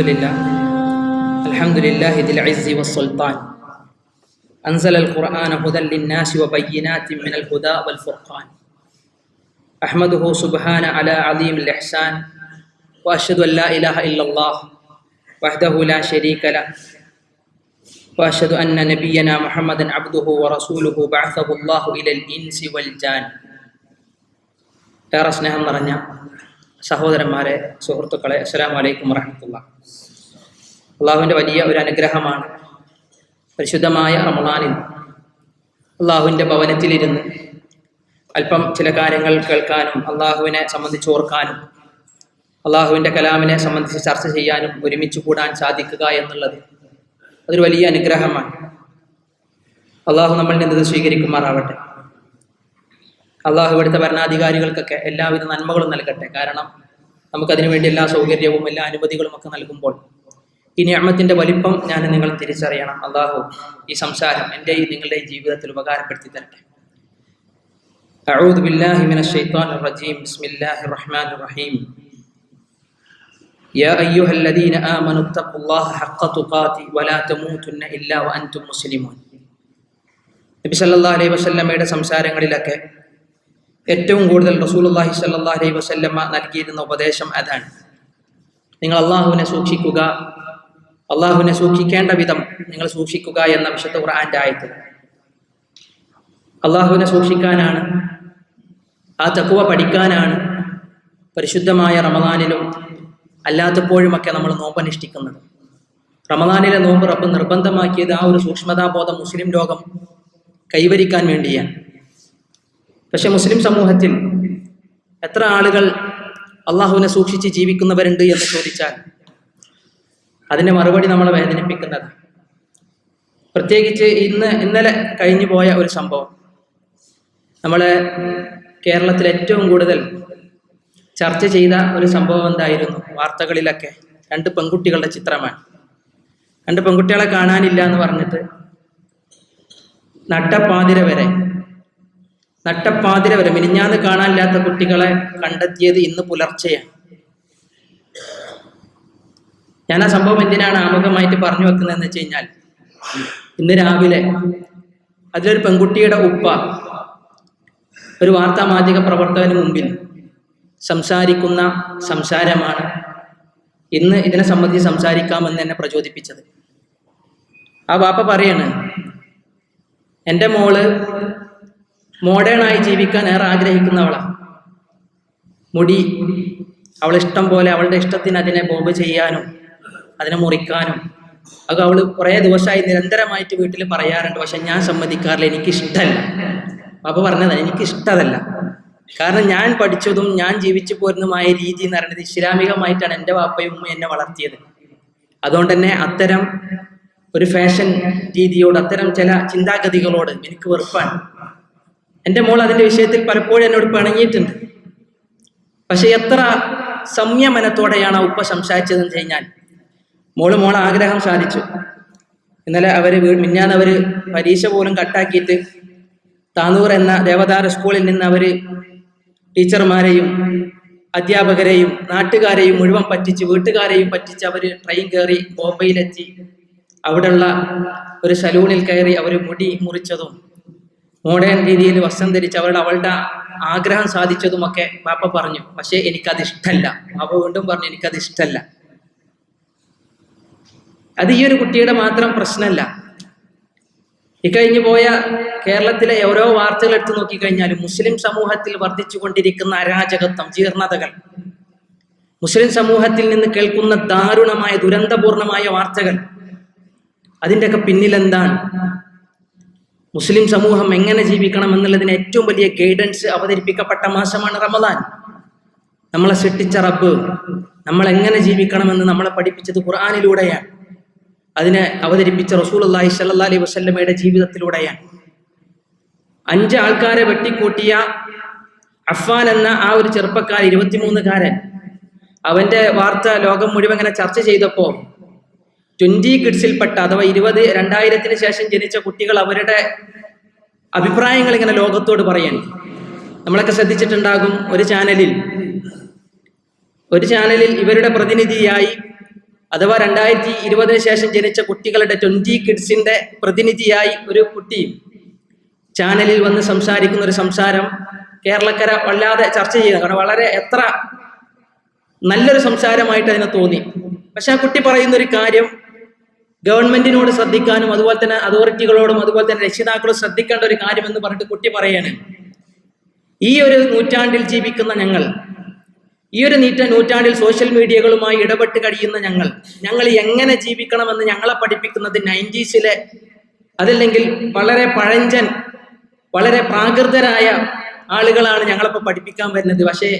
الحمد لله الحمد لله ذي العز والسلطان. أنزل القرآن هدى للناس وبينات من الهدى والفرقان. أحمده سبحانه على عظيم الإحسان وأشهد أن لا إله إلا الله وحده لا شريك له وأشهد أن نبينا محمدا عبده ورسوله بعثه الله إلى الإنس والجان. ഏറെ സ്നേഹം സഹോദരന്മാരെ സുഹൃത്തുക്കളെ അസ്സലാമു വലൈക്കും വറഹമത്തുള്ള അള്ളാഹുവിന്റെ വലിയ ഒരു അനുഗ്രഹമാണ് പരിശുദ്ധമായ റമളാനിൽ അള്ളാഹുവിന്റെ ഭവനത്തിലിരുന്ന് അല്പം ചില കാര്യങ്ങൾ കേൾക്കാനും അള്ളാഹുവിനെ സംബന്ധിച്ച് ഓർക്കാനും അള്ളാഹുവിന്റെ കലാമിനെ സംബന്ധിച്ച് ചർച്ച ചെയ്യാനും ഒരുമിച്ച് കൂടാൻ സാധിക്കുക എന്നുള്ളത് അതൊരു വലിയ അനുഗ്രഹമാണ്. അള്ളാഹു നമ്മളിൽ നിന്ന് സ്വീകരിക്കുമാറാവട്ടെ. അള്ളാഹു ഇവിടുത്തെ ഭരണാധികാരികൾക്കൊക്കെ എല്ലാവിധ നന്മകളും നൽകട്ടെ കാരണം നമുക്കതിനു വേണ്ടി എല്ലാ സൗകര്യവും എല്ലാ അനുമതികളും ഒക്കെ നൽകുമ്പോൾ ഈ നിയമത്തിന്റെ വലിപ്പം ഞാൻ നിങ്ങൾ തിരിച്ചറിയണം അള്ളാഹു ഈ സംസാരം എൻ്റെയും നിങ്ങളുടെയും ജീവിതത്തിൽ ഉപകാരപ്പെടുത്തി തരട്ടെ أعوذ بالله من الشيطان الرجيم بسم الله الرحمن الرحيم يا أيها الذين آمنوا اتقوا الله حق تقاته ولا تموتن إلا وأنتم مسلمون നബി സല്ലല്ലാഹു അലൈഹി വസല്ലമയുടെ സംസാരങ്ങളിലൊക്കെ ഏറ്റവും കൂടുതൽ റസൂലുള്ളാഹി അള്ളാഹി അലൈഹി വസല്ലമ്മ നൽകിയിരുന്ന ഉപദേശം അതാണ്. നിങ്ങൾ അള്ളാഹുവിനെ സൂക്ഷിക്കുക. അള്ളാഹുവിനെ സൂക്ഷിക്കേണ്ട വിധം നിങ്ങൾ സൂക്ഷിക്കുക എന്ന വിശുദ്ധ ഖുർആാന്റെ ആയത്ത്. അള്ളാഹുവിനെ സൂക്ഷിക്കാനാണ് ആ തക്കുവ പഠിക്കാനാണ് പരിശുദ്ധമായ റമദാനിലും അല്ലാത്തപ്പോഴുമൊക്കെ നമ്മൾ നോമ്പനുഷ്ഠിക്കുന്നത്. റമദാനിലെ നോമ്പ് റബ്ബ് നിർബന്ധമാക്കിയത് ആ ഒരു സൂക്ഷ്മതാബോധം മുസ്ലിം ലോകം കൈവരിക്കാൻ വേണ്ടിയാണ്. പക്ഷെ മുസ്ലിം സമൂഹത്തിൽ എത്ര ആളുകൾ അള്ളാഹുവിനെ സൂക്ഷിച്ച് ജീവിക്കുന്നവരുണ്ട് എന്ന് ചോദിച്ചാൽ അതിന്റെ മറുപടി നമ്മളെ വേദനിപ്പിക്കുന്നത്. പ്രത്യേകിച്ച് ഇന്ന് ഇന്നലെ കഴിഞ്ഞു പോയ ഒരു സംഭവം. നമ്മളെ കേരളത്തിൽ ഏറ്റവും കൂടുതൽ ചർച്ച ചെയ്ത ഒരു സംഭവം എന്തായിരുന്നു? വാർത്തകളിലൊക്കെ രണ്ട് പെൺകുട്ടികളുടെ ചിത്രമാണ്. രണ്ട് പെൺകുട്ടികളെ കാണാനില്ല എന്ന് പറഞ്ഞിട്ട് നട്ടപ്പാതിര വരെ നട്ടപ്പാതിര വരെ മിനിഞ്ഞാന്ന് കാണാനില്ലാത്ത കുട്ടികളെ കണ്ടെത്തിയത് ഇന്ന് പുലർച്ചെയാണ്. ഞാൻ ആ സംഭവം എന്തിനാണ് ആമുഖമായിട്ട് പറഞ്ഞു വെക്കുന്നതെന്ന് വെച്ച് കഴിഞ്ഞാൽ ഇന്ന് രാവിലെ അതിലൊരു പെൺകുട്ടിയുടെ ഉപ്പ ഒരു വാർത്താ മാധ്യമ പ്രവർത്തകന് മുമ്പിൽ സംസാരിക്കുന്ന സംസാരമാണ് ഇന്ന് ഇതിനെ സംബന്ധിച്ച് സംസാരിക്കാമെന്ന് എന്നെ പ്രചോദിപ്പിച്ചത്. ആ വാപ്പ പറയാണ് എന്റെ മോൾ മോഡേണായി ജീവിക്കാൻ ഏറെ ആഗ്രഹിക്കുന്നവളാണ് മുടി ഇഷ്ടം പോലെ അവളുടെ ഇഷ്ടത്തിന് അതിനെ ബോബ് ചെയ്യാനും അതിനെ മുറിക്കാനും. അത് അവൾ കുറേ ദിവസമായി നിരന്തരമായിട്ട് വീട്ടിൽ പറയാറുണ്ട് പക്ഷെ ഞാൻ സമ്മതിക്കാറില്ല എനിക്ക് ഇഷ്ടമല്ല അപ്പൊ പറഞ്ഞതാണ് എനിക്ക് ഇഷ്ടമല്ല കാരണം ഞാൻ പഠിച്ചതും ഞാൻ ജീവിച്ചു പോരുന്നതുമായ രീതി എന്ന് പറയുന്നത് ഇസ്ലാമികമായിട്ടാണ് എന്റെ വാപ്പയും ഉമ്മയും എന്നെ വളർത്തിയത്. അതുകൊണ്ട് തന്നെ അത്തരം ഒരു ഫാഷൻ രീതിയോട് അത്തരം ചില ചിന്താഗതികളോട് എനിക്ക് വെറുപ്പാണ്. എന്റെ മോൾ അതിന്റെ വിഷയത്തിൽ പലപ്പോഴും എന്നോട് പിണങ്ങിയിട്ടുണ്ട്. പക്ഷെ എത്ര സംയമനത്തോടെയാണ് ആ ഉപ്പ സംസാരിച്ചതെന്ന് കഴിഞ്ഞാൽ. മോൾ മോൾ ആഗ്രഹം സാധിച്ചു. ഇന്നലെ അവർ മിന്നാന്ന് അവർ പരീക്ഷ പോലും കട്ടാക്കിയിട്ട് താനൂർ എന്ന ദേവദാര സ്കൂളിൽ നിന്ന് അവർ ടീച്ചർമാരെയും അധ്യാപകരെയും നാട്ടുകാരെയും മുഴുവൻ പറ്റിച്ച് വീട്ടുകാരെയും പറ്റിച്ച് അവർ ട്രെയിൻ കയറി ബോംബെയിലെത്തി. അവിടെയുള്ള ഒരു സലൂണിൽ കയറി അവർ മുടി മുറിച്ചതും മോഡേൺ രീതിയിൽ വസ്ത്രം ധരിച്ച് അവരുടെ അവളുടെ ആഗ്രഹം സാധിച്ചതുമൊക്കെ പാപ്പ പറഞ്ഞു. പക്ഷേ എനിക്കത് ഇഷ്ടമല്ല പാപ്പ വീണ്ടും പറഞ്ഞു എനിക്കത് ഇഷ്ടമല്ല അത് ഈ ഒരു കുട്ടിയുടെ മാത്രം പ്രശ്നമല്ല. ഇക്കഴിഞ്ഞു പോയ കേരളത്തിലെ ഓരോ വാർത്തകൾ എടുത്തു നോക്കിക്കഴിഞ്ഞാലും മുസ്ലിം സമൂഹത്തിൽ വർദ്ധിച്ചുകൊണ്ടിരിക്കുന്ന അരാജകത്വം ജീർണതകൾ മുസ്ലിം സമൂഹത്തിൽ നിന്ന് കേൾക്കുന്ന ദാരുണമായ ദുരന്തപൂർണമായ വാർത്തകൾ അതിന്റെയൊക്കെ പിന്നിലെന്താണ്? മുസ്ലിം സമൂഹം എങ്ങനെ ജീവിക്കണം എന്നുള്ളതിന് ഏറ്റവും വലിയ ഗൈഡൻസ് അവതരിപ്പിക്കപ്പെട്ട മാസമാണ് റമദാൻ. നമ്മളെ സൃഷ്ടിച്ച റബ്ബ് നമ്മൾ എങ്ങനെ ജീവിക്കണമെന്ന് നമ്മളെ പഠിപ്പിച്ചത് ഖുർആാനിലൂടെയാണ്. അതിനെ അവതരിപ്പിച്ച റസൂൽ അള്ളാഹി സല്ലാ അലൈഹി വസ്ല്ലമയുടെ ജീവിതത്തിലൂടെയാണ്. അഞ്ച് ആൾക്കാരെ വെട്ടിക്കൂട്ടിയ അഫ്വാൻ എന്ന ആ ഒരു ചെറുപ്പക്കാരൻ ഇരുപത്തിമൂന്നുകാരൻ അവന്റെ വാർത്ത ലോകം മുഴുവൻ ഇങ്ങനെ ചർച്ച ചെയ്തപ്പോ ട്വന്റി കിഡ്സിൽപ്പെട്ട അഥവാ ഇരുപത് രണ്ടായിരത്തിന് ശേഷം ജനിച്ച കുട്ടികൾ അവരുടെ അഭിപ്രായങ്ങൾ ഇങ്ങനെ ലോകത്തോട് പറയാൻ. നമ്മളൊക്കെ ശ്രദ്ധിച്ചിട്ടുണ്ടാകും ഒരു ചാനലിൽ. ഒരു ചാനലിൽ ഇവരുടെ പ്രതിനിധിയായി അഥവാ രണ്ടായിരത്തി ഇരുപതിന് ശേഷം ജനിച്ച കുട്ടികളുടെ ട്വന്റി കിഡ്സിന്റെ പ്രതിനിധിയായി ഒരു കുട്ടി ചാനലിൽ വന്ന് സംസാരിക്കുന്ന ഒരു സംസാരം കേരളക്കര വല്ലാതെ ചർച്ച ചെയ്യുന്നത് കാരണം വളരെ എത്ര നല്ലൊരു സംസാരമായിട്ട് അതിനെ തോന്നി. പക്ഷെ ആ കുട്ടി പറയുന്ന ഒരു കാര്യം ഗവൺമെന്റിനോട് ശ്രദ്ധിക്കാനും അതുപോലെ തന്നെ അതോറിറ്റികളോടും അതുപോലെ തന്നെ രക്ഷിതാക്കളും ശ്രദ്ധിക്കേണ്ട ഒരു കാര്യം എന്ന് പറഞ്ഞിട്ട് കുട്ടി പറയാണ്. ഈ ഒരു നൂറ്റാണ്ടിൽ ജീവിക്കുന്ന ഞങ്ങൾ ഈ ഒരു നീറ്റ നൂറ്റാണ്ടിൽ സോഷ്യൽ മീഡിയകളുമായി ഇടപെട്ട് കഴിയുന്ന ഞങ്ങൾ ഞങ്ങൾ എങ്ങനെ ജീവിക്കണമെന്ന് ഞങ്ങളെ പഠിപ്പിക്കുന്നത് നയന്റീസിലെ അതല്ലെങ്കിൽ വളരെ പഴഞ്ചൻ വളരെ പ്രാകൃതരായ ആളുകളാണ് ഞങ്ങളിപ്പോൾ പഠിപ്പിക്കാൻ വരുന്നത്. പക്ഷേ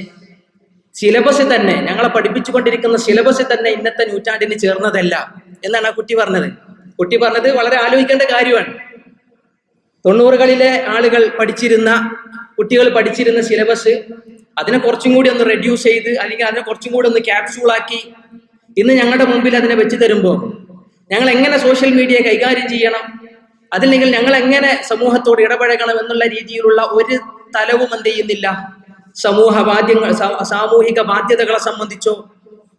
സിലബസ് തന്നെ ഞങ്ങളെ പഠിപ്പിച്ചുകൊണ്ടിരിക്കുന്ന സിലബസിൽ തന്നെ ഇന്നത്തെ നൂറ്റാണ്ടിന് ചേർന്നതല്ല എന്നാണ് ആ കുട്ടി പറഞ്ഞത്. കുട്ടി പറഞ്ഞത് വളരെ ആലോചിക്കേണ്ട കാര്യമാണ്. തൊണ്ണൂറുകളിലെ ആളുകൾ പഠിച്ചിരുന്ന കുട്ടികൾ പഠിച്ചിരുന്ന സിലബസ് അതിനെ കുറച്ചും കൂടി ഒന്ന് റെഡ്യൂസ് ചെയ്ത് അല്ലെങ്കിൽ അതിനെ കുറച്ചും കൂടി ഒന്ന് ക്യാപ്സ്യൂളാക്കി ഇന്ന് ഞങ്ങളുടെ മുമ്പിൽ അതിനെ വെച്ച് തരുമ്പോൾ ഞങ്ങൾ എങ്ങനെ സോഷ്യൽ മീഡിയ കൈകാര്യം ചെയ്യണം? അതില്ലെങ്കിൽ ഞങ്ങൾ എങ്ങനെ സമൂഹത്തോട് ഇടപഴകണം എന്നുള്ള രീതിയിലുള്ള ഒരു തലവും എന്ത് ചെയ്യുന്നില്ല. സമൂഹ ബാധ്യങ്ങൾ സാമൂഹിക ബാധ്യതകളെ സംബന്ധിച്ചോ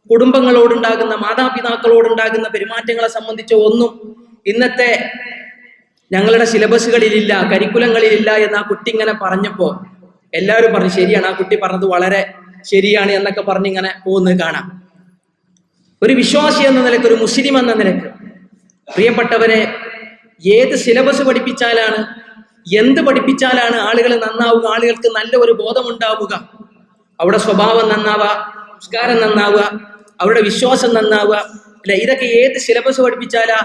കുടുംബങ്ങളോടുണ്ടാകുന്ന മാതാപിതാക്കളോടുണ്ടാകുന്ന പെരുമാറ്റങ്ങളെ സംബന്ധിച്ചോ ഒന്നും ഇന്നത്തെ ഞങ്ങളുടെ സിലബസുകളിലില്ല കരിക്കുലങ്ങളിലില്ല എന്ന് ആ കുട്ടി ഇങ്ങനെ പറഞ്ഞപ്പോ എല്ലാവരും പറഞ്ഞു ശരിയാണ് ആ കുട്ടി പറഞ്ഞത് വളരെ ശരിയാണ് എന്നൊക്കെ പറഞ്ഞിങ്ങനെ പോകുന്നത് കാണാം. ഒരു വിശ്വാസി എന്ന നിലയ്ക്ക് ഒരു മുസ്ലിം എന്ന നിലയ്ക്ക് പ്രിയപ്പെട്ടവരെ ഏത് സിലബസ് പഠിപ്പിച്ചാലാണ് എന്ത് പഠിപ്പിച്ചാലാണ് ആളുകൾ നന്നാവുക? ആളുകൾക്ക് നല്ല ഒരു ബോധമുണ്ടാവുക. അവിടെ സ്വഭാവം നന്നാവുക സംസ്കാരം നന്നാവുക അവരുടെ വിശ്വാസം നന്നാവുക. അല്ലെ ഇതൊക്കെ ഏത് സിലബസ് പഠിപ്പിച്ചാലാ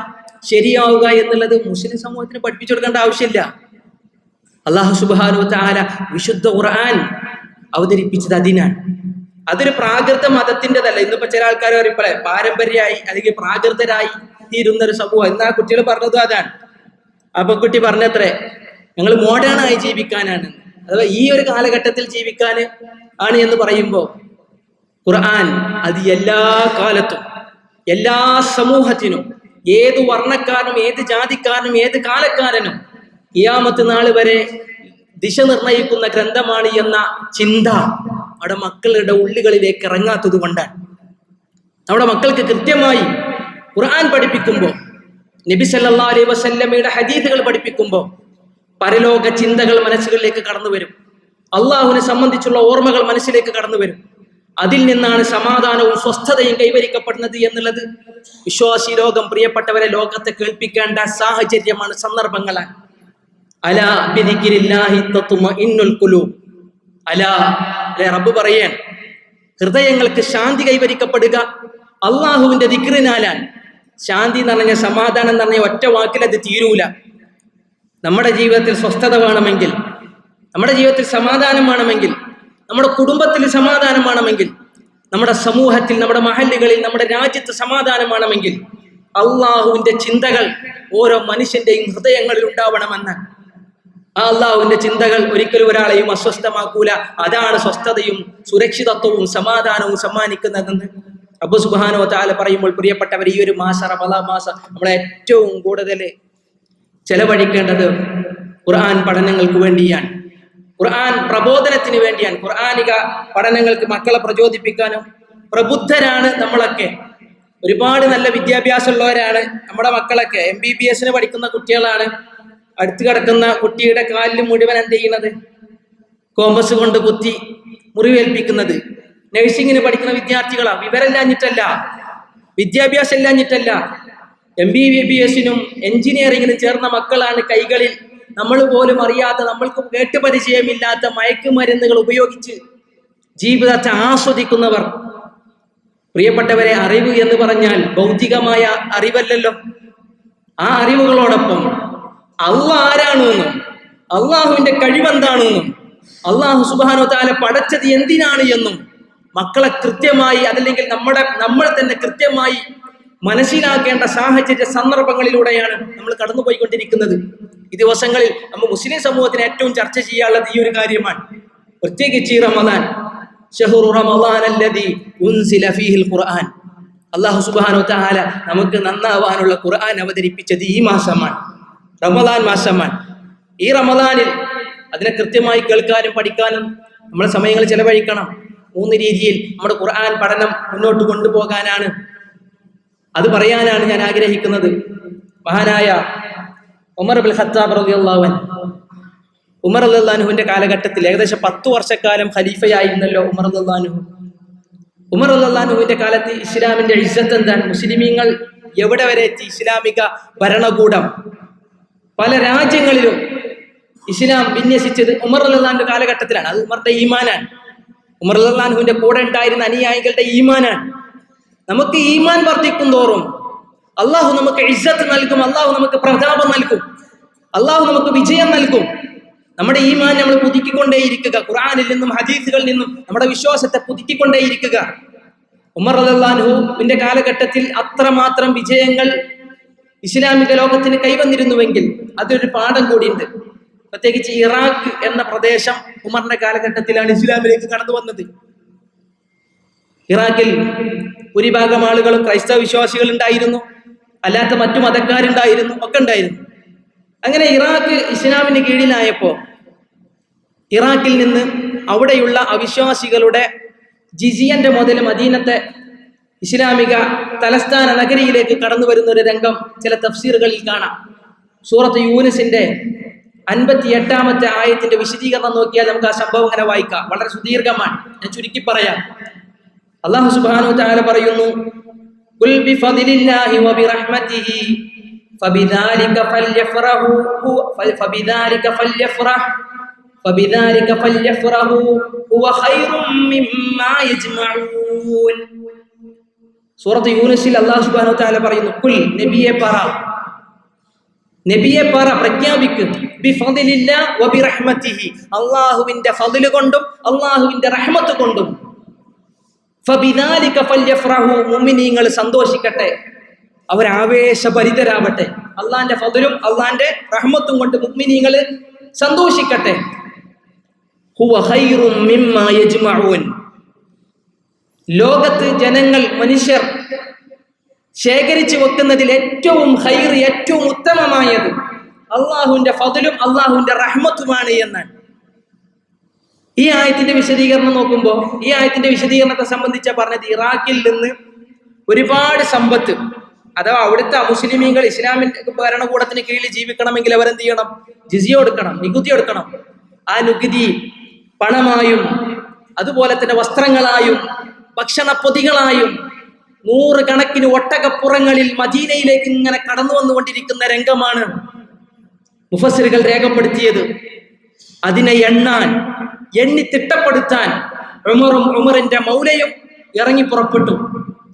ശരിയാവുക എന്നുള്ളത് മുസ്ലിം സമൂഹത്തിന് പഠിപ്പിച്ചു കൊടുക്കേണ്ട ആവശ്യമില്ല. അള്ളാഹു സുബാനു താല വിശുദ്ധ ഖുർആൻ അവതരിപ്പിച്ചത് അതിനാണ്. അതൊരു പ്രാകൃത മതത്തിന്റെതല്ല. ഇന്നിപ്പോ ചില ആൾക്കാർ പറയപ്പോളെ പാരമ്പര്യമായി അല്ലെങ്കിൽ പ്രാകൃതരായി തീരുന്ന ഒരു സമൂഹം. എന്നാ കുട്ടികൾ പറഞ്ഞതും അതാണ്. അപ്പൊ കുട്ടി പറഞ്ഞത്രേ ഞങ്ങൾ മോഡേൺ ആയി ജീവിക്കാനാണ്. അഥവാ ഈ ഒരു കാലഘട്ടത്തിൽ ജീവിക്കാൻ ആണ് എന്ന് പറയുമ്പോൾ ഖുർആൻ അത് എല്ലാ കാലത്തും എല്ലാ സമൂഹത്തിനും ഏത് വർണക്കാരനും ഏത് ജാതിക്കാരനും ഏത് കാലക്കാരനും ഇയാമത്ത് നാൾ വരെ ദിശ നിർണയിക്കുന്ന ഗ്രന്ഥമാണ് എന്ന ചിന്ത അവിടെ മക്കളുടെ ഉള്ളുകളിലേക്ക് ഇറങ്ങാത്തത് കൊണ്ടാണ്. നമ്മുടെ മക്കൾക്ക് കൃത്യമായി ഖുർആൻ പഠിപ്പിക്കുമ്പോൾ നബി സല്ലല്ലാഹു അലൈഹി വസല്ലമയുടെ ഹദീസുകൾ പഠിപ്പിക്കുമ്പോൾ പരലോക ചിന്തകൾ മനസ്സുകളിലേക്ക് കടന്നു വരും. അള്ളാഹുവിനെ സംബന്ധിച്ചുള്ള ഓർമ്മകൾ മനസ്സിലേക്ക് കടന്നു വരും. അതിൽ നിന്നാണ് സമാധാനവും സ്വസ്ഥതയും കൈവരിക്കപ്പെടുന്നത് എന്നുള്ളത് വിശ്വാസി ലോകം പ്രിയപ്പെട്ടവരെ ലോകത്തെ കേൾപ്പിക്കേണ്ട സാഹചര്യമാണ് അല റബ്ബ് പറയാൻ? ഹൃദയങ്ങൾക്ക് ശാന്തി കൈവരിക്കപ്പെടുക അള്ളാഹുവിന്റെ ദിക്റിനാലാണ് ശാന്തി എന്ന് പറഞ്ഞ സമാധാനം എന്ന് പറഞ്ഞ ഒറ്റ വാക്കിൽ അത് തീരൂല. നമ്മുടെ ജീവിതത്തിൽ സ്വസ്ഥത വേണമെങ്കിൽ നമ്മുടെ ജീവിതത്തിൽ സമാധാനം വേണമെങ്കിൽ നമ്മുടെ കുടുംബത്തിൽ സമാധാനം വേണമെങ്കിൽ നമ്മുടെ സമൂഹത്തിൽ നമ്മുടെ മഹല്ലുകളിൽ നമ്മുടെ രാജ്യത്ത് സമാധാനം വേണമെങ്കിൽ അള്ളാഹുവിന്റെ ചിന്തകൾ ഓരോ മനുഷ്യന്റെയും ഹൃദയങ്ങളിൽ ഉണ്ടാവണമെന്ന്. ആ അള്ളാഹുവിന്റെ ചിന്തകൾ ഒരിക്കലും ഒരാളെയും അസ്വസ്ഥമാക്കൂല. അതാണ് സ്വസ്ഥതയും സുരക്ഷിതത്വവും സമാധാനവും സമ്മാനിക്കുന്നതെന്ന് അബു സുബാനോ താല പറയുമ്പോൾ പ്രിയപ്പെട്ടവർ ഈ ഒരു മാസ റമദാ മാസം നമ്മളെ ഏറ്റവും കൂടുതൽ ചെലവഴിക്കേണ്ടത് ഖുർആൻ പഠനങ്ങൾക്ക് വേണ്ടിയാണ്. ഖുർആൻ പ്രബോധനത്തിന് വേണ്ടിയാണ്. ഖുർആാനിക പഠനങ്ങൾക്ക് മക്കളെ പ്രചോദിപ്പിക്കാനും പ്രബുദ്ധരാണ് നമ്മളൊക്കെ. ഒരുപാട് നല്ല വിദ്യാഭ്യാസമുള്ളവരാണ് നമ്മുടെ മക്കളൊക്കെ. എം ബി ബി എസിന് പഠിക്കുന്ന കുട്ടികളാണ്. അടുത്ത് കിടക്കുന്ന കുട്ടിയുടെ കാലിൽ മുഴുവൻ എന്ത് ചെയ്യുന്നത്? കോമ്പസ് കൊണ്ട് കുത്തി മുറിവേൽപ്പിക്കുന്നത്. നഴ്സിങ്ങിന് പഠിക്കുന്ന വിദ്യാർത്ഥികളാ. വിവരമില്ലാഞ്ഞിട്ടല്ല വിദ്യാഭ്യാസം ഇല്ലാഞ്ഞിട്ടല്ല. എം ബി ബി എസിനും എഞ്ചിനീയറിംഗിനും ചേർന്ന മക്കളാണ് കൈകളിൽ. നമ്മൾ പോലും അറിയാത്ത നമ്മൾക്ക് കേട്ട് പരിചയമില്ലാത്ത മയക്കുമരുന്നുകൾ ഉപയോഗിച്ച് ജീവിതത്തെ ആസ്വദിക്കുന്നവർ. പ്രിയപ്പെട്ടവരെ അറിവ് എന്ന് പറഞ്ഞാൽ ഭൗതികമായ അറിവല്ലല്ലോ. ആ അറിവുകളോടൊപ്പം അള്ള ആരാണെന്നും അള്ളാഹുവിന്റെ കഴിവെന്താണെന്നും അള്ളാഹു സുബാനോ താല പടച്ചത് എന്തിനാണ് എന്നും മക്കളെ കൃത്യമായി അതല്ലെങ്കിൽ നമ്മുടെ നമ്മൾ തന്നെ കൃത്യമായി മനസ്സിലാക്കേണ്ട സാഹചര്യ സന്ദർഭങ്ങളിലൂടെയാണ് നമ്മൾ കടന്നുപോയിക്കൊണ്ടിരിക്കുന്നത്. ഈ ദിവസങ്ങളിൽ നമ്മൾ മുസ്ലിം സമൂഹത്തിന് ഏറ്റവും ചർച്ച ചെയ്യാനുള്ളത് ഈ ഒരു കാര്യമാണ്. പ്രത്യേകിച്ച് ഈ റമദാൻ. അല്ലാഹു സുബ്ഹാനഹു വതആല നമുക്ക് നന്നാവാനുള്ള ഖുർആൻ അവതരിപ്പിച്ചത് ഈ മാസമാണ്. റമദാൻ മാസമാണ്. ഈ റമദാനിൽ അതിനെ കൃത്യമായി കേൾക്കാനും പഠിക്കാനും നമ്മൾ സമയങ്ങൾ ചെലവഴിക്കണം. മൂന്ന് രീതിയിൽ നമ്മുടെ ഖുർആൻ പഠനം മുന്നോട്ട് കൊണ്ടുപോകാനാണ് അത് പറയാനാണ് ഞാൻ ആഗ്രഹിക്കുന്നത്. മഹാനായ ഉമർ ബിൽ ഖത്താബ് റളിയല്ലാഹു അൻഹു. ഉമർ അള്ളാഹുവിന്റെ കാലഘട്ടത്തിൽ ഏകദേശം പത്തു വർഷക്കാലം ഖലീഫയായിരുന്നല്ലോ ഉമർ അള്ളാഹു ഉമർ അള്ളാഹുവിന്റെ കാലത്ത് ഇസ്ലാമിന്റെ ഇസ്സത്ത് എന്താണ്? മുസ്ലിമീങ്ങൾ എവിടെ വരെ എത്തി? ഇസ്ലാമിക ഭരണകൂടം. പല രാജ്യങ്ങളിലും ഇസ്ലാം വിന്യസിച്ചത് ഉമർ അള്ളാഹുന്റെ കാലഘട്ടത്തിലാണ്. അത് ഉമറിന്റെ ഈമാനാണ്. ഉമർ അള്ളാഹുവിന്റെ കൂടെ ഉണ്ടായിരുന്ന അനുയായികളുടെ ഈമാനാണ്. നമുക്ക് ഈമാൻ വർദ്ധിക്കും തോറും അള്ളാഹു നമുക്ക് ഇജ്ജത്ത് നൽകും അള്ളാഹു നമുക്ക് പ്രതാപം നൽകും അള്ളാഹു നമുക്ക് വിജയം നൽകും. നമ്മുടെ ഈമാൻ നമ്മൾ പുതുക്കിക്കൊണ്ടേയിരിക്കുക ഖുറാനിൽ നിന്നും ഹദീസുകളിൽ നിന്നും നമ്മുടെ വിശ്വാസത്തെ പുതുക്കിക്കൊണ്ടേയിരിക്കുക. ഉമർ അള്ളാഹുവിന്റെ കാലഘട്ടത്തിൽ അത്രമാത്രം വിജയങ്ങൾ ഇസ്ലാമിക ലോകത്തിന് കൈവന്നിരുന്നുവെങ്കിൽ അതൊരു പാഠം കൂടിയുണ്ട്. പ്രത്യേകിച്ച് ഇറാഖ് എന്ന പ്രദേശം ഉമറിന്റെ കാലഘട്ടത്തിലാണ് ഇസ്ലാമിലേക്ക് കടന്നു വന്നത് ഇറാഖിൽ ഭൂരിഭാഗം ആളുകളും ക്രൈസ്തവ വിശ്വാസികൾ ഉണ്ടായിരുന്നു. അല്ലാത്ത മറ്റു മതക്കാരുണ്ടായിരുന്നു. ഒക്കെ ഉണ്ടായിരുന്നു. അങ്ങനെ ഇറാഖ് ഇസ്ലാമിന് കീഴിലായപ്പോൾ ഇറാഖിൽ നിന്ന് അവിടെയുള്ള അവിശ്വാസികളുടെ ജിജിയന്റെ മുതൽ മദീനത്തെ ഇസ്ലാമിക തലസ്ഥാന നഗരിയിലേക്ക് കടന്നു വരുന്ന ഒരു രംഗം ചില തഫ്സീറുകളിൽ കാണാം. സൂറത്ത് യൂനിസിന്റെ അൻപത്തി എട്ടാമത്തെ ആയത്തിന്റെ വിശദീകരണം നോക്കിയാൽ നമുക്ക് ആ സംഭവം ഇങ്ങനെ വായിക്കാം. വളരെ സുദീർഘമാണ്. ഞാൻ ചുരുക്കി പറയാം. അള്ളാഹു സുബ്ഹാനഹു വതആല പറയുന്നു സൂറത്ത് യൂനുസിൽ അള്ളാഹു സുബ്ഹാനഹു താല പറയുന്നു കുൽ നബിയെ പറ. നബിയെ പറ പ്രഖ്യാപിക്കും. അള്ളാഹുവിന്റെ ഫതിൽ കൊണ്ടും അള്ളാഹുവിന്റെ റഹ്മത്ത് കൊണ്ടും. മുഅ്മിനീങ്ങൾ സന്തോഷിക്കട്ടെ. അവർ ആവേശഭരിതരാവട്ടെ. അള്ളാന്റെ ഫതലും അള്ളാന്റെ റഹ്മത്തും കൊണ്ട് മുഗ്മിനീങ്ങൾ സന്തോഷിക്കട്ടെ. ലോകത്ത് ജനങ്ങൾ മനുഷ്യർ ശേഖരിച്ചു വെക്കുന്നതിൽ ഏറ്റവും ഹൈർ ഏറ്റവും ഉത്തമമായത് അള്ളാഹുവിന്റെ ഫതലും അള്ളാഹുവിന്റെ റഹ്മത്തുമാണ് എന്നാണ്. ഈ ആയത്തിന്റെ വിശദീകരണം നോക്കുമ്പോൾ ഈ ആയത്തിന്റെ വിശദീകരണത്തെ സംബന്ധിച്ച പറഞ്ഞത് ഇറാഖിൽ നിന്ന് ഒരുപാട് സമ്പത്ത് അഥവാ അവിടുത്തെ മുസ്ലിമീങ്ങൾ ഇസ്ലാമിന്റെ ഭരണകൂടത്തിന് കീഴിൽ ജീവിക്കണമെങ്കിൽ അവരെന്ത് ചെയ്യണം? ജിസിയ കൊടുക്കണം നികുതി കൊടുക്കണം. ആ നികുതി പണമായും അതുപോലെ തന്നെ വസ്ത്രങ്ങളായും ഭക്ഷണ പൊതികളായും നൂറ് കണക്കിന് ഒട്ടകപ്പുറങ്ങളിൽ മദീനയിലേക്ക് ഇങ്ങനെ കടന്നു വന്നുകൊണ്ടിരിക്കുന്ന രംഗമാണ് മുഫസ്സിറുകൾ രേഖപ്പെടുത്തിയത്. അതിനെ എണ്ണാൻ എണ്ണി തിട്ടപ്പെടുത്താൻ ഉമറും ഉമറിന്റെ മൗലയും ഇറങ്ങി പുറപ്പെട്ടു.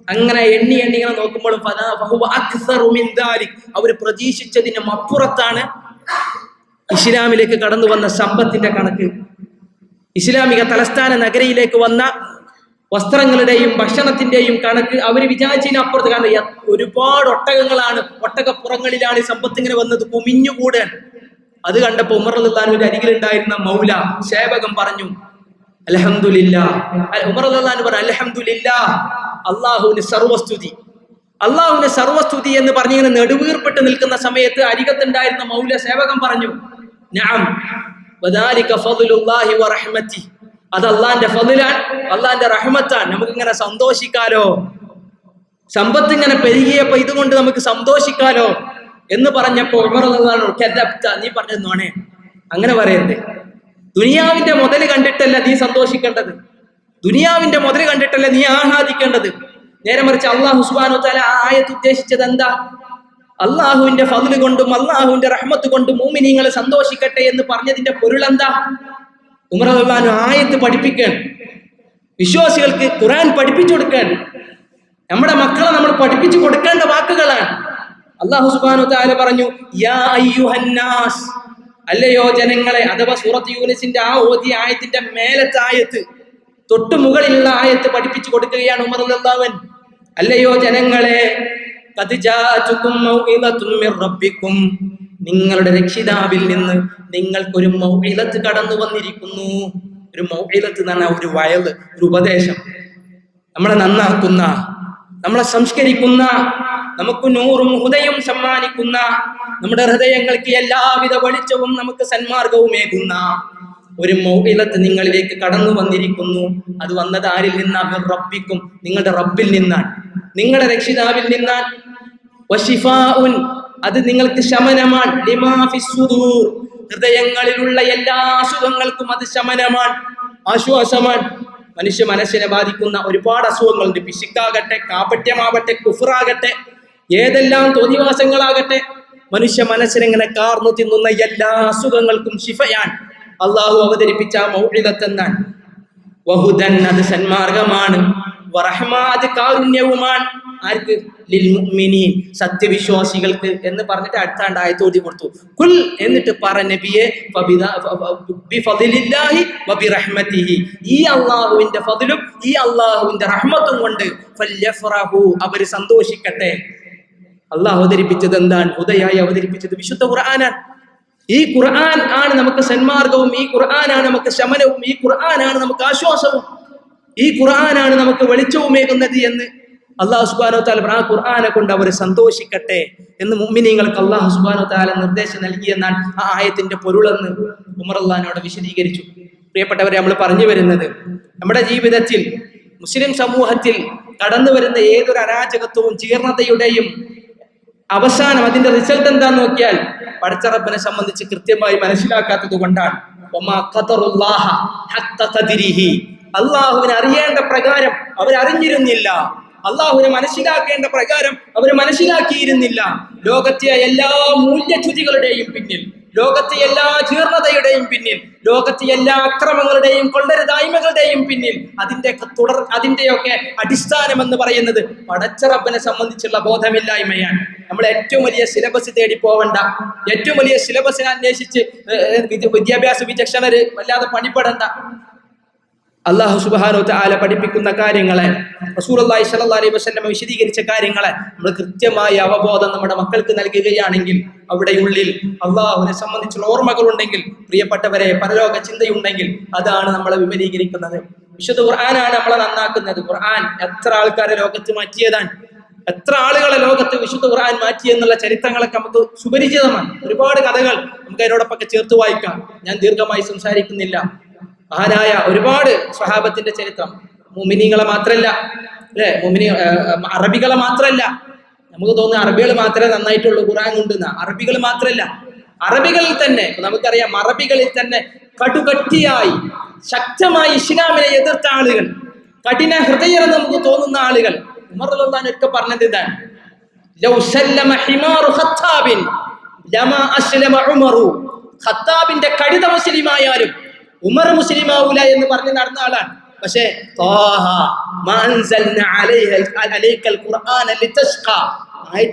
അങ്ങനെ എണ്ണി എണ്ണി ഇങ്ങനെ നോക്കുമ്പോഴും. അവർ പ്രതീക്ഷിച്ചതിനും അപ്പുറത്താണ് ഇസ്ലാമിലേക്ക് കടന്നു വന്ന സമ്പത്തിന്റെ കണക്ക്. ഇസ്ലാമിക തലസ്ഥാന നഗരയിലേക്ക് വന്ന വസ്ത്രങ്ങളുടെയും ഭക്ഷണത്തിന്റെയും കണക്ക് അവർ വിചാരിച്ചതിന് അപ്പുറത്ത് കാരണം ഒരുപാട് ഒട്ടകങ്ങളാണ് ഒട്ടകപ്പുറങ്ങളിലാണ് സമ്പത്ത് ഇങ്ങനെ വന്നത്. കുമിഞ്ഞുകൂടാൻ. അത് കണ്ടപ്പോ ഉമർ അള്ളാഹുവിന്റെ അരികിലുണ്ടായിരുന്ന മൗല സേവകം പറഞ്ഞു അലഹമുല്ല ഉമർ അള്ളാഹു പറഞ്ഞു അലഹമുല്ല അള്ളാഹുവിന് സർവസ്തുതി. അള്ളാഹുവിന് സർവസ്തുതി എന്ന് പറഞ്ഞിങ്ങനെ നെടുവീർപ്പെട്ട് നിൽക്കുന്ന സമയത്ത് അരികത്തുണ്ടായിരുന്ന മൗല സേവകം പറഞ്ഞു ഞാൻ അത് അള്ളാന്റെ ഫതിലാൻ അള്ളാന്റെ റഹ്മത്താണ്. നമുക്ക് ഇങ്ങനെ സന്തോഷിക്കാലോ? സമ്പത്ത് ഇങ്ങനെ പെരുകിയപ്പോ ഇതുകൊണ്ട് നമുക്ക് സന്തോഷിക്കാലോ? എന്ന് പറഞ്ഞപ്പോൾ ഉമർ റളിയല്ലാഹു അൻഹു, "കദബ്ത, നീ പറഞ്ഞേ അങ്ങനെ പറയരുത് ദുനിയാവിന്റെ മുതൽ കണ്ടിട്ടല്ല നീ സന്തോഷിക്കേണ്ടത്? ദുനിയാവിന്റെ മുതൽ കണ്ടിട്ടല്ല നീ ആഹ്ലാദിക്കേണ്ടത്? നേരെ മറിച്ച് അള്ളാഹു സുബാനോ താല ആ ആയത്ത് ഉദ്ദേശിച്ചത് എന്താ? അള്ളാഹുവിന്റെ ഫതിൽ കൊണ്ടും അള്ളാഹുവിന്റെ റഹ്മത്ത് കൊണ്ടും മൂമിനീങ്ങൾ സന്തോഷിക്കട്ടെ എന്ന് പറഞ്ഞതിന്റെ പൊരുൾ എന്താ? ഉമർ അള്ളഹാനു ആയത്ത് പഠിപ്പിക്കാൻ വിശ്വാസികൾക്ക് ഖുറാൻ പഠിപ്പിച്ചു കൊടുക്കാൻ നമ്മുടെ മക്കളെ നമ്മൾ പഠിപ്പിച്ചു കൊടുക്കേണ്ട വാക്കുകളാണ്. അള്ളാഹു സുബാനു താല പറഞ്ഞു യാ അയ്യുഹന്നാസ്. അല്ലയോ ജനങ്ങളെ അഥവാ സൂറത്ത് യൂനിസിന്റെ ആ ഓതിയ ആയത്തിന്റെ മേലത്തെ ആയത്ത് തൊട്ടു മുകളിലുള്ള ആയത്ത് പഠിപ്പിച്ചു കൊടുക്കുകയാണ് ഉമർ അള്ളാഹുവൻ അല്ലയോ ജനങ്ങളെ നിങ്ങളുടെ രക്ഷിതാവിൽ നിന്ന് നിങ്ങൾക്കൊരു മൗഇലത്ത് കടന്നു വന്നിരിക്കുന്നു. ഒരു മൗഇലത്ത് എന്നാണ് ഒരു വയൽ ഒരു ഉപദേശം. നമ്മളെ നന്നാക്കുന്ന നമ്മളെ സംസ്കരിക്കുന്ന നമുക്ക് നൂറും ഹൃദയം സമ്മാനിക്കുന്ന നമ്മുടെ ഹൃദയങ്ങൾക്ക് എല്ലാവിധ വെളിച്ചവും നമുക്ക് സന്മാർഗവുമേകുന്ന ഒരു മൗഇലത്ത് നിങ്ങളിലേക്ക് കടന്നു വന്നിരിക്കുന്നു. അത് വന്നത് ആരിൽ നിന്നാ? മിർ റബ്ബിക്കും. നിങ്ങളുടെ റബ്ബിൽ നിന്നാണ്. നിങ്ങളുടെ രക്ഷിതാവിൽ വശിഫാഉൻ അത് നിങ്ങൾക്ക് ശമനമാണ്. ഹൃദയങ്ങളിലുള്ള എല്ലാ അസുഖങ്ങൾക്കും അത് ശമനമാണ്. ആശ്വാസമാണ്. മനുഷ്യ മനസ്സിനെ ബാധിക്കുന്ന ഒരുപാട് അസുഖങ്ങളുണ്ട്. പിശുക്കാകട്ടെ കാപട്യമാവട്ടെ കുഫറാകട്ടെ ഏതെല്ലാം തോന്നിവാസങ്ങളാകട്ടെ മനുഷ്യ മനസ്സിനെങ്ങനെ കാർന്നു തിന്നുന്ന എല്ലാ അസുഖങ്ങൾക്കും ശിഫയാൻ അള്ളാഹു അവതരിപ്പിച്ച മൗഴികത്തെന്നാണ് വഹുദൻ അത് സന്മാർഗമാണ് കാരുണ്യവുമാണ്. ആർക്ക്? സത്യവിശ്വാസികൾക്ക് എന്ന് പറഞ്ഞിട്ട് അടുത്താണ്ട് തോതി കൊടുത്തു. കുൽ എന്നിട്ട് പറ നബിയെ ഈ അള്ളാഹുവിന്റെ ഫതിലും ഈ അള്ളാഹുവിന്റെ റഹ്മത്തും കൊണ്ട് അവർ സന്തോഷിക്കട്ടെ. അള്ളാഹ് അവതരിപ്പിച്ചത് എന്താണ്? ഉദയായി അവതരിപ്പിച്ചത് വിശുദ്ധ ഖുർആനാണ്. ഈ ഖുർആൻ ആണ് നമുക്ക് സന്മാർഗവും ഈ ഖുർആനാണ് നമുക്ക് ശമനവും ഈ ഖുർആനാണ് നമുക്ക് ആശ്വാസവും. ഈ ഖുർആനാണ് നമുക്ക് വെളിച്ചവുമേകുന്നത് എന്ന് അള്ളാഹു സുബാനോ താല ആ ഖുർആനെ കൊണ്ട് അവർ സന്തോഷിക്കട്ടെ എന്ന് മുമ്മിനിങ്ങൾക്ക് അള്ളാഹു സുബാനോ താല നിർദ്ദേശം നൽകിയെന്നാണ് ആ ആയത്തിന്റെ പൊരുളെന്ന് ഉമർ അള്ളഹാനോട് വിശദീകരിച്ചു. പ്രിയപ്പെട്ടവരെ നമ്മൾ പറഞ്ഞു വരുന്നത് നമ്മുടെ ജീവിതത്തിൽ മുസ്ലിം സമൂഹത്തിൽ കടന്നു വരുന്ന ഏതൊരു അരാജകത്വവും ജീർണതയുടെയും അവസാനം അതിന്റെ റിസൾട്ട് എന്താന്ന് നോക്കിയാൽ പടച്ചറബിനെ സംബന്ധിച്ച് കൃത്യമായി മനസ്സിലാക്കാത്തത് കൊണ്ടാണ്. അള്ളാഹുവിനെ അറിയേണ്ട പ്രകാരം അവരറിഞ്ഞിരുന്നില്ല. അള്ളാഹുവിനെ മനസ്സിലാക്കേണ്ട പ്രകാരം അവർ മനസ്സിലാക്കിയിരുന്നില്ല. ലോകത്തെ എല്ലാ മൂല്യച്യുതികളുടെയും പിന്നിൽ ലോകത്തെ എല്ലാ ജീർണതയുടെയും പിന്നിൽ ലോകത്തെ എല്ലാ അക്രമങ്ങളുടെയും കൊള്ളരുതായ്മകളുടെയും പിന്നിൽ അതിന്റെ തുടർ അതിന്റെയൊക്കെ അടിസ്ഥാനം എന്ന് പറയുന്നത് പടച്ചറബിനെ സംബന്ധിച്ചുള്ള ബോധമില്ലായ്മയാണ്. നമ്മൾ ഏറ്റവും വലിയ സിലബസ് തേടി പോവണ്ട. ഏറ്റവും വലിയ സിലബസിനെ അന്വേഷിച്ച് വിദ്യാഭ്യാസ വിചക്ഷണര് വല്ലാതെ പണിപ്പെടണ്ട. അള്ളാഹു സുബാനോ ആല പഠിപ്പിക്കുന്ന കാര്യങ്ങളെ റസൂലി സല്ലാ അലൈഹി വസല്ലം വിശദീകരിച്ച കാര്യങ്ങളെ നമ്മൾ കൃത്യമായ അവബോധം നമ്മുടെ മക്കൾക്ക് നൽകുകയാണെങ്കിൽ അവിടെ ഉള്ളിൽ അള്ളാഹുവിനെ സംബന്ധിച്ചുള്ള ഓർമ്മകളുണ്ടെങ്കിൽ പ്രിയപ്പെട്ടവരെ പരലോക ചിന്തയുണ്ടെങ്കിൽ അതാണ് നമ്മളെ വിപുലീകരിക്കുന്നത്. വിശുദ്ധ ഖുർആനാണ് നമ്മളെ നന്നാക്കുന്നത്. ഖുർആൻ എത്ര ആൾക്കാരെ ലോകത്ത് മാറ്റിയതാണ്? എത്ര ആളുകളെ ലോകത്ത് വിശുദ്ധ ഖുർആൻ മാറ്റി എന്നുള്ള ചരിത്രങ്ങളൊക്കെ നമുക്ക് സുപരിചിതമാണ്. ഒരുപാട് കഥകൾ നമുക്ക് അതിനോടൊപ്പം ചേർത്ത് വായിക്കാം. ഞാൻ ദീർഘമായി സംസാരിക്കുന്നില്ല. മഹാനായ ഒരുപാട് സ്വഹാബത്തിന്റെ ചരിത്രം. മുമിനിങ്ങളെ മാത്രമല്ല അല്ലെ? മുമിനി അറബികളെ മാത്രമല്ല നമുക്ക് തോന്നുന്ന അറബികൾ മാത്രമേ നന്നായിട്ടുള്ളൂ ഖുറാൻ കൊണ്ടുന്ന അറബികൾ മാത്രമല്ല അറബികളിൽ തന്നെ നമുക്കറിയാം അറബികളിൽ തന്നെ കടുകട്ടിയായി ശക്തമായി ഇസ്ലാമിനെ എതിർത്ത ആളുകൾ കഠിന ഹൃദയം നമുക്ക് തോന്നുന്ന ആളുകൾ. ഉമർ ഒക്കെ പറഞ്ഞത് ഇതാണ്. ഖത്താബിന്റെ കടിത മുസ്ലിമായാലും ഉമർ മുസ്ലിം ആവൂല എന്ന് പറഞ്ഞ് നടന്ന ആളാണ്. പക്ഷേ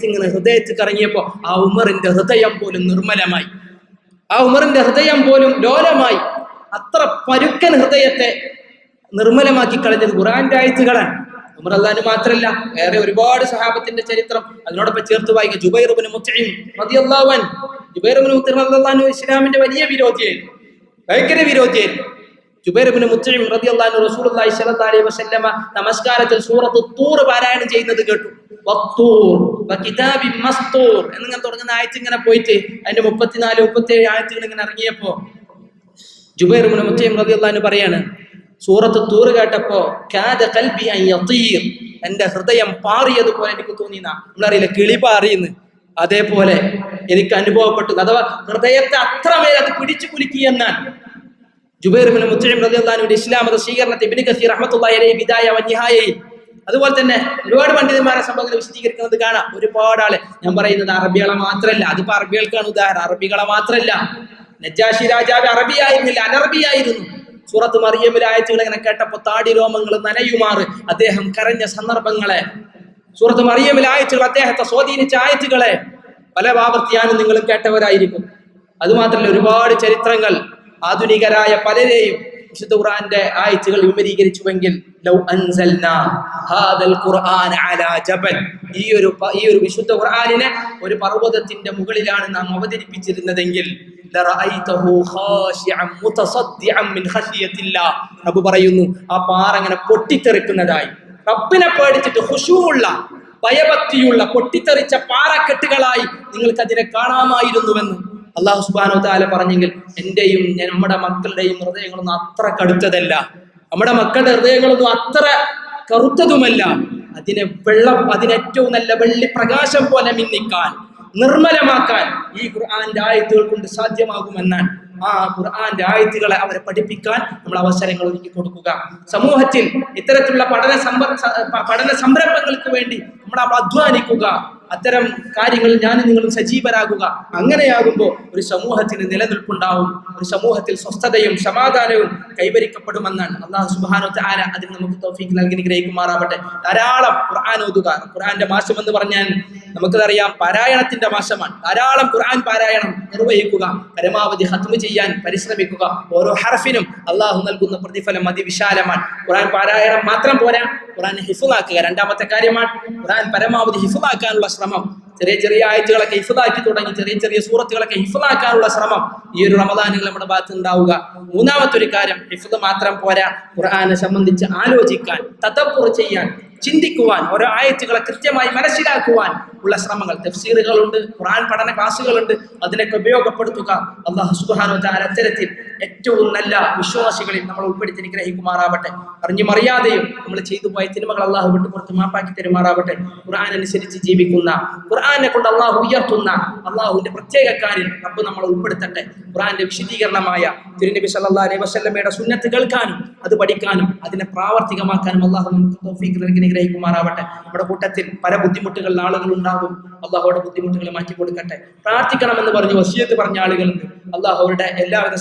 ഇങ്ങനെ ഹൃദയത്തിൽ കറങ്ങിയപ്പോ ആ ഉമറിന്റെ ഹൃദയം പോലും നിർമ്മലമായി. ആ ഉമറിന്റെ ഹൃദയം പോലും ലോലമായി. അത്ര പരുക്കൻ ഹൃദയത്തെ നിർമ്മലമാക്കി കളഞ്ഞത് ഖുറാന്റെ ആയത്തുകളാണ്. ഉമർ അള്ളഹാന് മാത്രല്ല വേറെ ഒരുപാട് സഹാബത്തിന്റെ ചരിത്രം അതിനോടൊപ്പം ചേർത്ത് വായിക്കുക. ജുബൈറുബിന് മുത്തയും റളിയല്ലാഹു ജുബൈറുബിന് മുത്തീം റളിയല്ലാഹു ഇസ്ലാമിന്റെ വലിയ വിരോധിയായിരുന്നു ഭയങ്കര വിരോധിയായിരുന്നു ജുബൈറുബിന് അള്ളാഹു റളിയല്ലാഹു റസൂലുള്ളാഹി സ്വല്ലല്ലാഹു അലൈഹി വസല്ലമ നമസ്കാരത്തിൽ സൂറത്ത് തൂർ പാരായണം ചെയ്യുന്നത് കേട്ടു. എന്നിങ്ങനെ തുടങ്ങുന്ന ആയത്ത് ഇങ്ങനെ പോയിട്ട് അതിന്റെ മുപ്പത്തിനാല് മുപ്പത്തേഴ് ആയത്തുകൾ ഇങ്ങനെ ഇറങ്ങിയപ്പോ ജുബൈർ ഇബ്നു മുത്തൈം റളിയല്ലാഹു അൻഹു പറയാണ് സൂറത്ത് തൂർ കേട്ടപ്പോ എന്റെ ഹൃദയം പാറിയതുപോലെ എനിക്ക് തോന്നിയെന്നാ. നമ്മളറിയില്ല കിളി പാറിയെന്ന് അതേപോലെ എനിക്ക് അനുഭവപ്പെട്ടു. അഥവാ ഹൃദയത്തെ അത്രമേൽ അത് പിടിച്ചു കുലുക്കി എന്നാൽ ജുബൈർ ഇബ്നു മുത്തൈം റളിയല്ലാഹു അൻഹുവിന്റെ ഇസ്ലാം മത സ്വീകരണത്തെ ഇബ്നു കസീർ റഹ്മത്തുള്ളാഹി അലൈഹി ബിദായ വ നിഹായയിൽ അതുപോലെ തന്നെ ഒരുപാട് പണ്ഡിതന്മാരെ സംഭവങ്ങൾ വിശദീകരിക്കുന്നത് കാണാം. ഒരുപാട് ആളെ ഞാൻ പറയുന്നത് അറബികളെ മാത്രമല്ല അതിപ്പോ അറബികൾക്കാണ് ഉദാഹരണം. അറബികളെ മാത്രമല്ല നജാഷി രാജാവ് അറബിയായിരുന്നില്ല അനറബിയായിരുന്നു. സൂറത്ത് മറിയമിലെ ആയത്തുകൾ ഇങ്ങനെ കേട്ടപ്പോ താടി രോമങ്ങൾ നനയുമാറ് അദ്ദേഹം കരഞ്ഞ സന്ദർഭങ്ങളെ സൂറത്ത് മറിയമിലെ ആയത്തുകൾ അദ്ദേഹത്തെ സ്വാധീനിച്ച ആയത്തുകളെ പല ആവർത്തിയാനും നിങ്ങൾ കേട്ടവരായിരിക്കും. അതുമാത്രമല്ല ഒരുപാട് ചരിത്രങ്ങൾ ആധുനികരായ പലരെയും വിശുദ്ധ ഖുർആന്റെ ആയത്തുകൾ വിപരീകരിച്ചുവെങ്കിൽ ലൗ ഹാദൽ ഖുർആൻ അലാ ജബൽ. ഈ ഒരു ഈ ഒരു വിശുദ്ധ ഖുർആനിനെ ഒരു പർവതത്തിന്റെ മുകളിലാണ് നാം അവതരിപ്പിച്ചിരുന്നതെങ്കിൽ പറയുന്നു ആ പാറ അങ്ങനെ പൊട്ടിത്തെറിക്കുന്നതായി. റബ്ബിനെ പേടിച്ചിട്ട് ഖുശൂഉള്ള ഭയഭക്തിയുള്ള പൊട്ടിത്തെറിച്ച പാറക്കെട്ടുകളായി നിങ്ങൾക്ക് അതിനെ കാണാമായിരുന്നുവെന്ന് അള്ളാഹു സുബാനോ താല പറഞ്ഞെങ്കിൽ എന്റെയും നമ്മുടെ മക്കളുടെയും ഹൃദയങ്ങളൊന്നും അത്ര കടുത്തതല്ല. നമ്മുടെ മക്കളുടെ ഹൃദയങ്ങളൊന്നും അത്ര കറുത്തതുമല്ല. അതിനെ വെള്ളം അതിനേറ്റവും നല്ല വെള്ളി പ്രകാശം പോലെ മിന്നിക്കാൻ നിർമ്മലമാക്കാൻ ഈ ഖുർആാന്റെ ആയത്തുകൾ കൊണ്ട് സാധ്യമാകുമെന്നാണ് ആ ഖുർആന്റെ ആയത്തുകളെ അവരെ പഠിപ്പിക്കാൻ നമ്മൾ അവസരങ്ങൾ ഒരുക്കി കൊടുക്കുക. സമൂഹത്തിൽ ഇത്തരത്തിലുള്ള പഠന പഠന സംരംഭങ്ങൾക്ക് വേണ്ടി നമ്മൾ അധ്വാനിക്കുക. അത്തരം കാര്യങ്ങളിൽ ഞാനും നിങ്ങളും സജീവരാകുക. അങ്ങനെയാകുമ്പോൾ ഒരു സമൂഹത്തിന് നിലനിൽപ്പുണ്ടാവും. ഒരു സമൂഹത്തിൽ സ്വസ്ഥതയും സമാധാനവും കൈവരിക്കപ്പെടുമെന്നാണ്. അള്ളാഹു സുബാനോ ആര അതിന് നമുക്ക് തോഫീക്ക് നൽകി നിഗ്രഹിക്കുമാറാവട്ടെ ധാരാളം ഖുർആൻ ഓതുക. ഖുർആന്റെ മാസം എന്ന് പറഞ്ഞാൽ നമുക്കതറിയാം പാരായണത്തിന്റെ മാസമാണ്. ധാരാളം ഖുർആൻ പാരായണം നിർവഹിക്കുക പരമാവധി ഹത്മ ചെയ്യാൻ പരിശ്രമിക്കുക. ഓരോ ഹർഫിനും അള്ളാഹു നൽകുന്ന പ്രതിഫലം അതിവിശാലമാണ്. ഖുർആൻ പാരായണം മാത്രം പോരാ ഖുർആൻ ഹിഫുദാക്കുക രണ്ടാമത്തെ കാര്യമാണ്. ഖുർആൻ പരമാവധി ഹിഫുദാക്കാനുള്ള ശ്രമം. ചെറിയ ചെറിയ ആയത്തുകളൊക്കെ ഹിഫുദാക്കി തുടങ്ങി ചെറിയ ചെറിയ സൂറത്തുകളൊക്കെ ഹിഫുദാക്കാനുള്ള ശ്രമം ഈ ഒരു റമദാനുകൾ നമ്മുടെ ഭാഗത്ത് ഉണ്ടാവുക. മൂന്നാമത്തെ ഒരു കാര്യം ഹിഫുദ് മാത്രം പോരാ ഖുർആനെ സംബന്ധിച്ച് ആലോചിക്കാൻ തത്തപ്പുറ ചെയ്യാൻ. ചിന്തിക്കുവാൻ ഓരോ ആയത്തുകളെ കൃത്യമായി മനസ്സിലാക്കുവാൻ ഉള്ള ശ്രമങ്ങൾ. തഫ്സീറുകളുണ്ട് ഖുർആൻ പഠന ക്ലാസ്സുകളുണ്ട്. അതിനൊക്കെ ഉപയോഗപ്പെടുത്തുക. അള്ളാഹു തആല അത്തരത്തിൽ ഏറ്റവും നല്ല വിശ്വാസികളിൽ നമ്മൾ ഉൾപ്പെടുത്തി അനുഗ്രഹിക്കുമാറാവട്ടെ അറിഞ്ഞും അറിയാതെയും നമ്മൾ ചെയ്തു പോയ സിനിമകൾ അള്ളാഹു വിട്ടുപുറത്ത് മാപ്പാക്കി തരുമാറാവട്ടെ. ഖുർആൻ അനുസരിച്ച് ജീവിക്കുന്ന ഖുർആനെ കൊണ്ട് അള്ളാഹു ഉയർത്തുന്ന അള്ളാഹുവിന്റെ പ്രത്യേകക്കാരിൽ റബ്ബ് നമ്മൾ ഉൾപ്പെടുത്തട്ടെ. ഖുർആന്റെ വിശദീകരണമായ തിരുനബി സല്ലല്ലാഹു അലൈഹി വസല്ലമയുടെ സുന്നത്ത് കേൾക്കാനും അത് പഠിക്കാനും അതിനെ പ്രാവർത്തികമാക്കാനും അള്ളാഹു നമുക്ക് തൗഫീഖ് നൽകി അനുഗ്രഹിക്കുമാറാവട്ടെ. നമ്മുടെ കൂട്ടത്തിൽ പല ബുദ്ധിമുട്ടുകളിൽ ആളുകൾ ഉണ്ടാകും അള്ളാഹുവിടെ ബുദ്ധിമുട്ടുകൾ മാറ്റി കൊടുക്കട്ടെ പ്രാർത്ഥിക്കണമെന്ന് പറഞ്ഞ് വസീയത്ത് പറഞ്ഞ ആളുകളുണ്ട്. അള്ളാഹു അവരുടെ എല്ലാവിധ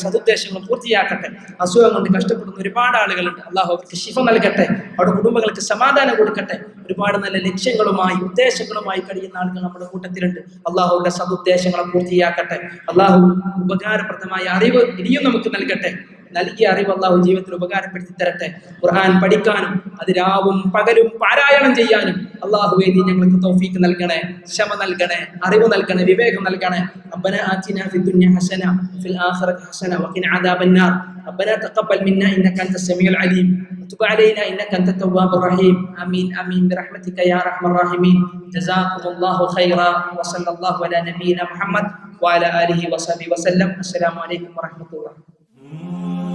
സതുദ്ദേശങ്ങളും പൂർത്തിയാക്കട്ടെ. അസുഖം കൊണ്ട് കഷ്ടപ്പെടുന്ന ഒരുപാട് ആളുകളുണ്ട്. അള്ളാഹു അവർക്ക് ശിഫ നൽകട്ടെ. അവരുടെ കുടുംബങ്ങൾക്ക് സമാധാനം കൊടുക്കട്ടെ. ഒരുപാട് നല്ല ലക്ഷ്യങ്ങളുമായി ഉദ്ദേശങ്ങളുമായി കഴിയുന്ന ആളുകൾ നമ്മുടെ കൂട്ടത്തിലുണ്ട്. അള്ളാഹുവിന്റെ സതുദ്ദേശങ്ങളെ പൂർത്തിയാക്കട്ടെ. അള്ളാഹു ഉപകാരപ്രദമായ അറിവ് ഇനിയും നമുക്ക് നൽകട്ടെ. നൽകിയ അറിവ് അള്ളാഹു ജീവിതത്തിൽ ഉപകാരപ്പെടുത്തി തരട്ടെ ഖുർആൻ പഠിക്കാനും അത് രാവും പകലും പാരായണം ചെയ്യാനും അള്ളാഹു വേദി ഞങ്ങൾക്ക് തൗഫീക്ക് നൽകണേ ക്ഷമ നൽകണേ അറിവ് നൽകണേ വിവേകം നൽകണേ ربنا آتنا في الدنيا حسنة وفي الآخرة حسنة وقنا عذاب النار ربنا تقبل منا إنك أنت السميع العليم وتب علينا إنك أنت التواب الرحيم آمين آمين برحمتك يا أرحم الراحمين جزاكم الله خيرا وصلى الله على نبينا محمد وعلى آله وصحبه وسلم السلام عليكم ورحمة الله Mm.